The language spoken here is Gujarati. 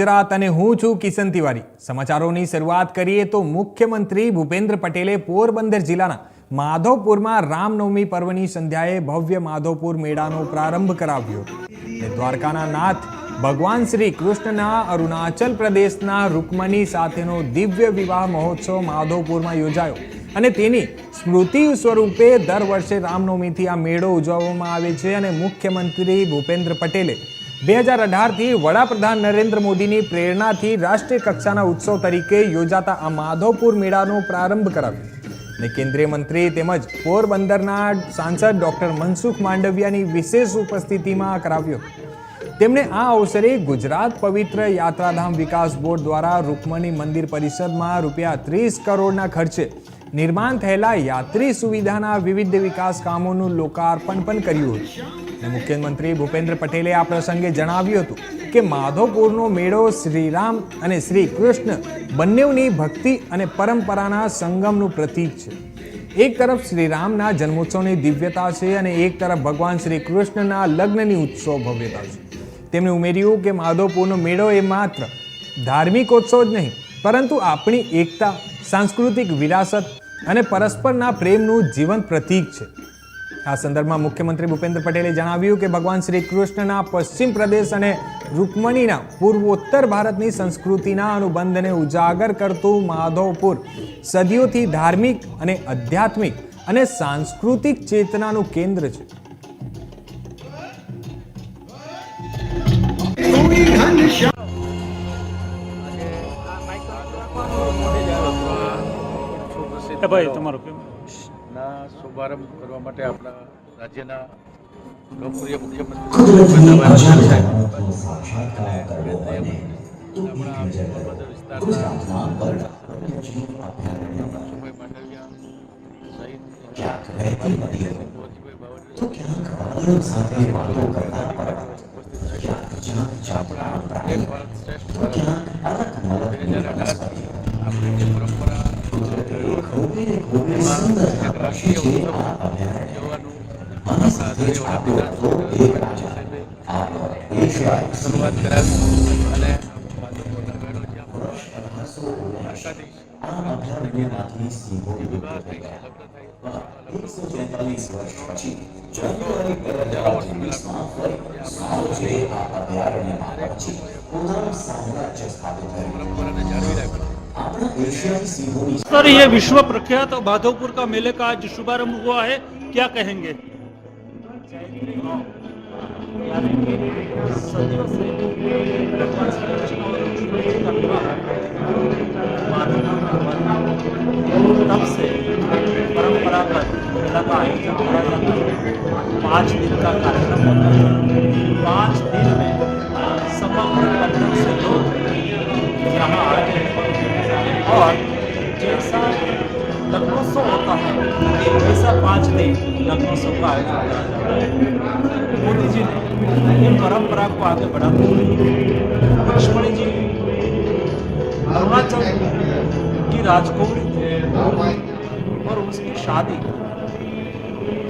ગુજરાત અને હું છું કિશન તિવારી. સમાચારોની શરૂઆત કરીએ તો મુખ્યમંત્રી ભૂપેન્દ્ર પટેલે પોરબંદર જિલ્લાના માધવપુરમાં રામનવમી પર્વની સંધ્યાએ ભવ્ય માધવપુર મેળાનો પ્રારંભ કરાવ્યો. હતો દ્વારકાના નાથ ભગવાન શ્રી કૃષ્ણના અરુણાચલ પ્રદેશના રૂકમણી સાથેનો દિવ્ય વિવાહ મહોત્સવ માધવપુરમાં યોજાયો. અને તેની સ્મૃતિ સ્વરૂપે દર વર્ષે રામનવમીથી આ મેળો ઉજવવામાં આવે છે. અને મુખ્યમંત્રી ભૂપેન્દ્ર પટેલે બે હજાર અઢારથી વડાપ્રધાન નરેન્દ્ર મોદીની પ્રેરણાથી રાષ્ટ્રીય કક્ષાના ઉત્સવ તરીકે યોજાતા આ માધવપુર મેળાનો પ્રારંભ કરાવ્યો. અને કેન્દ્રીય મંત્રી તેમજ પોરબંદરના સાંસદ ડોક્ટર મનસુખ માંડવિયાની વિશેષ ઉપસ્થિતિમાં કરાવ્યો. તેમણે આ અવસરે ગુજરાત પવિત્ર યાત્રાધામ વિકાસ બોર્ડ દ્વારા રૂકમણી મંદિર પરિષદમાં રૂપિયા ત્રીસ કરોડના ખર્ચે નિર્માણ થયેલા યાત્રી સુવિધાના વિવિધ વિકાસ કામોનું લોકાર્પણ પણ કર્યું હતું. અને મુખ્યમંત્રી ભૂપેન્દ્ર પટેલે આ પ્રસંગે જણાવ્યું હતું કે માધવપુરનો મેળો શ્રીરામ અને શ્રી કૃષ્ણ બંનેની ભક્તિ અને પરંપરાના સંગમનું પ્રતીક છે. એક તરફ શ્રીરામના જન્મોત્સવની દિવ્યતા છે અને એક તરફ ભગવાન શ્રી કૃષ્ણના લગ્નની ઉત્સવ ભવ્યતા છે. તેમણે ઉમેર્યું કે માધવપુરનો મેળો એ માત્ર ધાર્મિક ઉત્સવ જ નહીં, પરંતુ આપણી એકતા, સાંસ્કૃતિક વિરાસત અને પરસ્પરના પ્રેમનું જીવંત પ્રતીક છે. આ સંદર્ભમાં મુખ્યમંત્રી ભૂપેન્દ્ર પટેલે જણાવ્યું કે ભગવાન શ્રી કૃષ્ણના પશ્ચિમ પ્રદેશ અને રૂકમણીના પૂર્વોત્તર ભારતની સંસ્કૃતિના અનુબંધને ઉજાગર કરતું માધવપુર, સદીઓથી ધાર્મિક અને આધ્યાત્મિક અને સાંસ્કૃતિક ચેતનાનું કેન્દ્ર છે. ભાઈ, તમારું કેમ ના શુભારંભ કરવા માટે આપણા રાજ્યના લોકપ્રિય મુખ્યમંત્રી આપણા જોવાનું આપણા આદરણીય વડાપ્રધાન શરૂઆત કરાવી અને માધવપુરના મેળો જ્યાં દ્વારકાધીશ જે વિવાહ થાય છે લગ્ન થાય છે. હજારો વર્ષ પહેલા પરંપરાને જાળવી રાખી सर, ये विश्व प्रख्यात माधवपुर का मेले का आज शुभारंभ हुआ है। क्या कहेंगे? परंपरागत मेला का आयोजन किया जाता है। पाँच दिन का कार्यक्रम होता है। और जैसा लखनोत्सव होता है, वैसा पाँच दिन लखनोत्सव का आयोजन किया जाता है। मोदी जी ने इन परंपरा को आगे बढ़ाते हुए लक्ष्मणी जी अरुणाचल की राजकुमारी थे और उसकी शादी